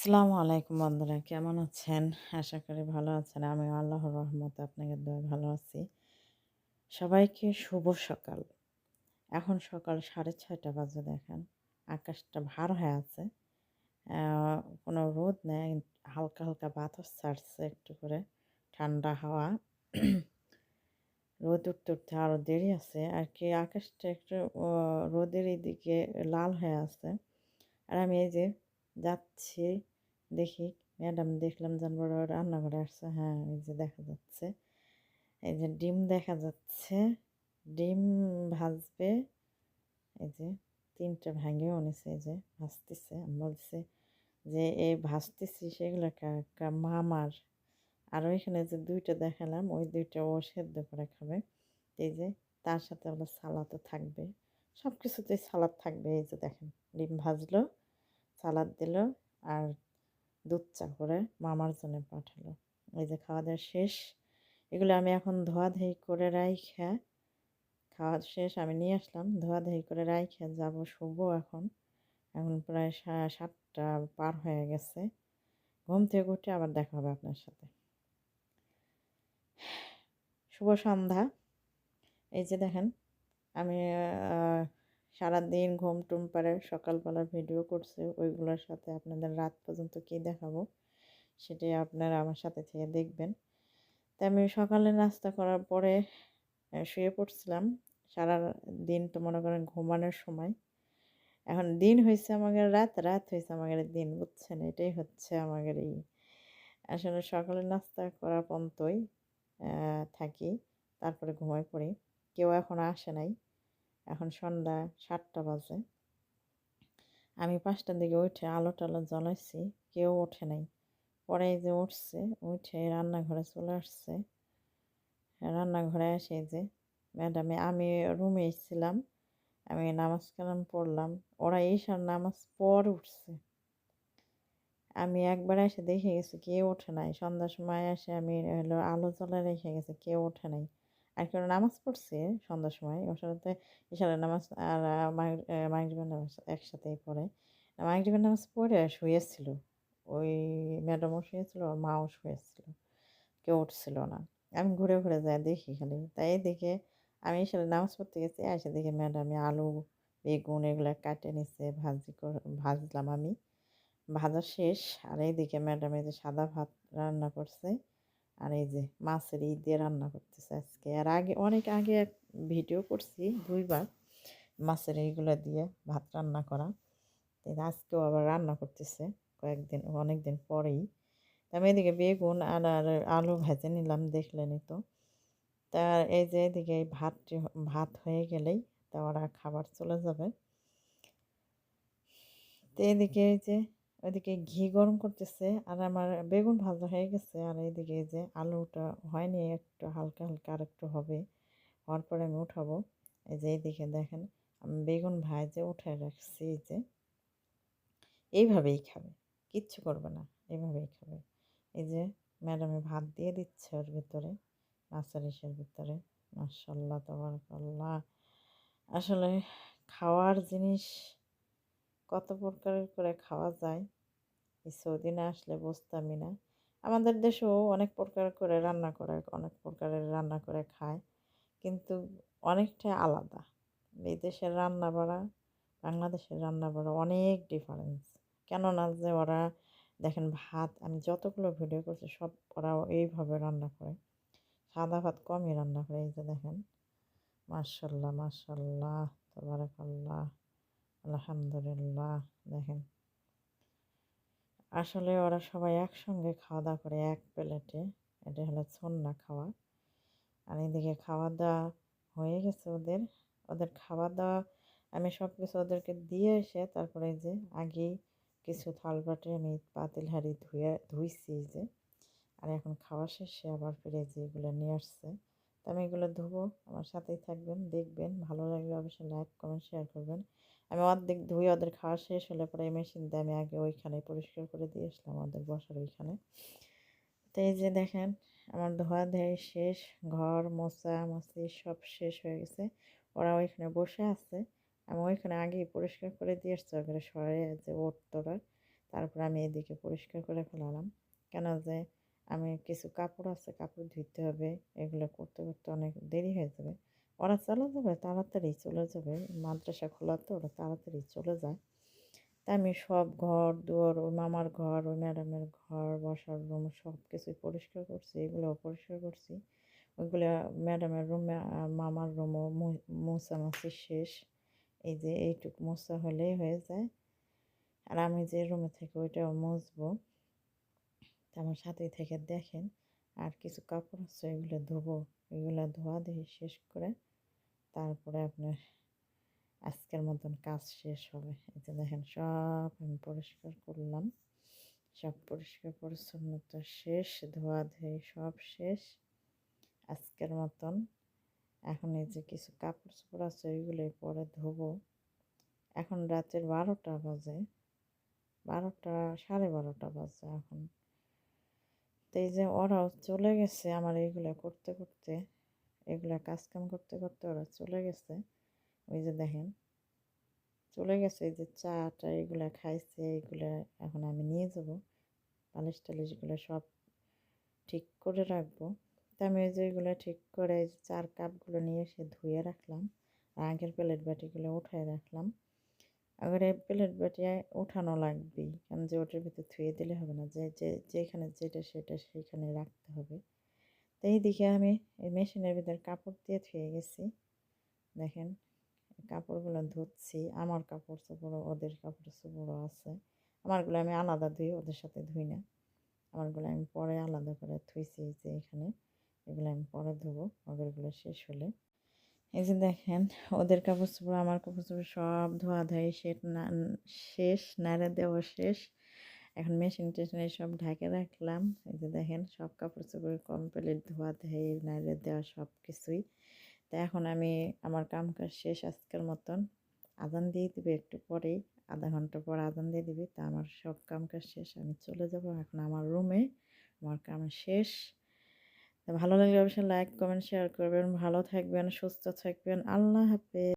আসসালামু আলাইকুম বন্ধুরা, কেমন আছেন? আশা করি ভালো আছেন। আমি আল্লাহর রহমতে আপনাকে দয়া ভালো আছি। সবাইকে শুভ সকাল। এখন সকাল সাড়ে ছয়টা বাজে দেখেন। আকাশটা ভার হয়ে আছে। কোনো রোদ নেই, হালকা হালকা বাতাস ছাড়ছে একটু করে, ঠান্ডা হাওয়া। রোদ উঠতে উঠতে আরও দেরি আছে। আর কি আকাশটা একটু রোদের এদিকে লাল হয়ে আছে। আর আমি এই যে যাচ্ছি দেখি। ম্যাডাম দেখলাম জানবর রান্নাঘরে আসছে। হ্যাঁ এই যে দেখা যাচ্ছে। এই যে ডিম দেখা যাচ্ছে। ডিম ভাজবে। এই যে তিনটা ভাঙেও নিছে এই যে ভাজতেছে। আমি বলছে যে, এই ভাজতেছি সেগুলো মামার। আর ওইখানে যে দুইটা দেখালাম, ওই দুইটা ও সেদ্ধ করে খাবে। এই যে তার সাথে আবার সালাদও থাকবে। সব কিছুতেই সালাদ থাকবে। এই যে দেখেন, ডিম ভাজলো, সালাদ দিল, আর দুধ চা করে মামার জন্য পাঠালো। এই যে খাওয়া দাওয়া শেষ, এগুলো আমি এখন ধোয়াধুয়ি করে রাইখা খাওয়া শেষ, আমি নিয়ে আসলাম, ধোয়াধুয়ি করে রাইখা, যাব শুভ এখন। এখন প্রায় সাতটা পার হয়ে গেছে। ঘুম থেকে উঠে আবার দেখা হবে আপনার সাথে। শুভ সন্ধ্যা। এই যে দেখেন, আমি সারাদিন ঘুম টুম পারে সকালবেলা ভিডিও করছে, ওইগুলোর সাথে আপনাদের রাত পর্যন্ত কী দেখাবো, সেটাই আপনারা আমার সাথে থেকে দেখবেন। তাই আমি সকালে নাস্তা করার পরে শুয়ে পড়ছিলাম। সারা দিন তো মনে করেন ঘুমানোর সময়। এখন দিন হয়েছে আমাদের রাত রাত হয়েছে আমাদের দিন, বুঝছেন? এটাই হচ্ছে আমাদের এই, আসলে সকালে নাস্তা করা পর্যন্তই থাকি, তারপরে ঘুমাই পড়ি। কেউ এখন আসে নাই। এখন সন্ধ্যা সাতটা বাজে। আমি পাঁচটার দিকে উঠে আলো টালো জ্বলাইছি, কেউ ওঠে নাই। পরে যে উঠছে, উঠে রান্নাঘরে চলে আসছে। রান্নাঘরে এসে যে ম্যাডামে, আমি রুমে এসেছিলাম, আমি নামাজ কালাম পড়লাম, ওরা এইসার নামাজ পর উঠছে। আমি একবার এসে দেখে গেছি কেউ ওঠে নাই। সন্ধ্যার সময় এসে আমি হলো আলো জ্বলে রেখে গেছে, কেউ ওঠে নাই। আর কেউ নামাজ পড়ছে সন্ধ্যার সময় ওর সাথে ইশারের নামাজ আর মাগরিবের নামাজ একসাথেই পড়ে। মাগরিবের নামাজ পড়ে শুয়েছিল, ওই ম্যাডামও শুয়েছিল, ওর মাও শুয়েছিল, কেউ উঠছিল না। আমি ঘুরে ঘুরে যাই, দেখি খালি। তাই দেখে আমি এসে নামাজ পড়তে গেছি, এসে দেখি ম্যাডামে আলু, বেগুন এগুলো কাটে নিচ্ছে ভাজি ভাজলাম আমি। ভাজা শেষ, আর এইদিকে ম্যাডাম যে সাদা ভাত রান্না করছে আর এই যে মাছের ই দিয়ে রান্না করতেছে আজকে। আর আগে, অনেক আগে এক ভিডিও করছি দুইবার মাছের এইগুলো দিয়ে ভাত রান্না করা। আজকেও আবার রান্না করতেছে কয়েকদিন অনেক দিন পরেই আমি এদিকে বেগুন আর আর আলু ভেজে নিলাম, দেখলেনই তো। তা এই যে এদিকে ভাত ভাত হয়ে গেলেই তা ওরা খাবার চলে যাবে। তো এদিকে এই যে ওইদিকে ঘি গরম করতেছে আর আমার বেগুন ভাজা হয়ে গেছে আর এইদিকে যে আলুটা হয়নি, একটু হালকা হালকা আর একটু হবে। হওয়ার পরে আমি উঠাবো। এই যে এইদিকে দেখেন, আমি বেগুন ভাজে উঠে রাখছি এই যে। এইভাবেই খাবে, কিচ্ছু করবে না, এইভাবেই খাবে। এই যে ম্যাডামে ভাত দিয়ে দিচ্ছে ওর ভিতরে, মাছের ইসের ভিতরে। মাসাল্লাহ তবরকাল্লাহ। আসলে খাওয়ার জিনিস কত প্রকারের করে খাওয়া যায়। এই সৌদি না আসলে বুঝতামই না। আমাদের দেশেও অনেক প্রকার করে রান্না করে, অনেক প্রকারের রান্না করে খায়। কিন্তু অনেকটাই আলাদা। এই দেশের রান্না বাড়া, বাংলাদেশের রান্না বাড়া অনেক ডিফারেন্স কেননা যে ওরা, দেখেন ভাত, আমি যতগুলো ভিডিও করছি সব ওরা এইভাবে রান্না করে। সাদা ভাত কমই রান্না করে, এই যে দেখেন। মার্শাল্লাহ মার্শাল্লাহ তবরাকাল্লাহ আলহামদুলিল্লাহ, দেখেন। আসলে ওরা সবাই একসঙ্গে খাওয়া দাওয়া করে এক প্লেটে, এটা হলো ছন্না খাওয়া। আর এদিকে খাওয়া দাওয়া হয়ে গেছে ওদের। ওদের খাওয়া দাওয়া আমি সব কিছু ওদেরকে দিয়ে এসে তারপরে যে আগেই কিছু থাল বাটে আমি পাতিল হাড়ি ধুয়ে ধুইছি যে। আর এখন খাওয়া শেষে আবার ফিরে যে এগুলো নিয়ে আসছে। তো আমি এগুলো ধুবো, আমার সাথেই থাকবেন, দেখবেন, ভালো লাগলে অবশ্যই লাইক কমেন্ট শেয়ার করবেন। আমি অর্ধেক ধুয়ে ওদের খাওয়া শেষ হলে পরে এই মেশিন দিয়ে আমি আগে ওইখানে পরিষ্কার করে দিয়ে আসলাম ওদের বসার ওইখানে। তো এই যে দেখেন, আমার ধোয়া ধোয়া শেষ, ঘর মোছা মশি সব শেষ হয়ে গেছে। ওরা ওইখানে বসে আছে, আমি ওইখানে আগেই পরিষ্কার করে দিয়ে আসছি, ওখানে সরে যে ওর তোরা তারপর আমি এদিকে পরিষ্কার করে ফেলালাম। কেন যে আমি কিছু কাপড় আছে, কাপড় ধুইতে হবে, এগুলো করতে করতে অনেক দেরি হয়ে যাবে। ওরা চলে যাবে, তাড়াতাড়ি চলে যাবে। মাদ্রাসা খোলা তো, ওরা তাড়াতাড়ি চলে যায়। তাই আমি সব ঘর, দুয়ার, ওই মামার ঘর, ওই ম্যাডামের ঘর, বসার রুম সব কিছুই পরিষ্কার করছি, এগুলোও পরিষ্কার করছি। ওইগুলো ম্যাডামের রুমে মামার রুমও মোছামাছি শেষ। এই যে এইটুক মোছা হলেই হয়ে যায়। আর আমি যে রুমে থেকে ওইটাও মুছবো। তা আমার সাথে থেকে দেখেন। আর কিছু কাপড় আছে, এগুলো ধোবো। এগুলো ধোয়া দিয়ে শেষ করে তারপরে আপনার আজকের মতন কাজ শেষ হবে। যে দেখেন, সব আমি পরিষ্কার করলাম। সব পরিষ্কার, পরিচ্ছন্নতা শেষ, ধোয়া ধুয়ে সব শেষ। আজকের মতন এখন এই যে কিছু কাপড় চোপড় আছে, ওইগুলো পরে ধোবো। এখন রাতের বারোটা বাজে। বারোটা, সাড়ে বারোটা বাজে এখন। তো এই যে ওরাও চলে গেছে আমার এইগুলো করতে করতে, এগুলো কাজকাম করতে করতে ওরা চলে গেছে। ওই যে দেখেন, চলে গেছে এই যে চাটা এগুলো খাইছে, এগুলো এখন আমি নিয়ে যাব। পালিশ টালিশগুলো সব ঠিক করে রাখব। তা আমি ওই যে এগুলো ঠিক করে চার কাপগুলো নিয়ে এসে ধুয়ে রাখলাম। আগের প্লেট বাটিগুলো উঠায় রাখলাম। আবার এই প্লেট বাটি উঠানো লাগবেই কারণ যে ওটার ভিতরে থুয়ে দিলে হবে না। যে যে, যেখানে যেটা সেটা সেইখানে রাখতে হবে। তো এইদিকে আমি এই মেশিনের ভিতরে কাপড় দিয়ে থুয়ে গেছি। দেখেন, কাপড়গুলো ধুচ্ছি। আমার কাপড় চোপড় ওদের কাপড় চোপড়ও আছে। আমারগুলো আমি আলাদা ধুই, ওদের সাথে ধুই না। আমারগুলো আমি পরে আলাদা করে থুইছি যে এখানে। এগুলো আমি পরে ধোবো। ওদেরগুলো শেষ হলে এই যে দেখেন, ওদের কাপড় চোপড় আমার কাপড় চোপড় সব ধোয়া ধোয়া শেষ, নাড়ে দেওয়া শেষ। এখন মেশিন টেশিনে সব ঢাকে রাখলাম। এই যে দেখেন, সব কাপড় চোপড় কমপ্লিট ধোয়া ধোয়া, নাড়ে দেওয়া সব কিছুই। তো এখন আমি আমার কাম কাজ শেষ আজকের মতন। আদান দিয়ে দিবে একটু পরেই, আধা ঘণ্টা পর আদান দিয়ে দিবে। তা আমার সব কাম কাজ শেষ, আমি চলে যাব এখন আমার রুমে আমার কাম শেষ। ভালো লাগলে অবশ্যই লাইক কমেন্ট শেয়ার করবেন। ভালো থাকবেন সুস্থ থাকবেন। আল্লাহ হাফেজ।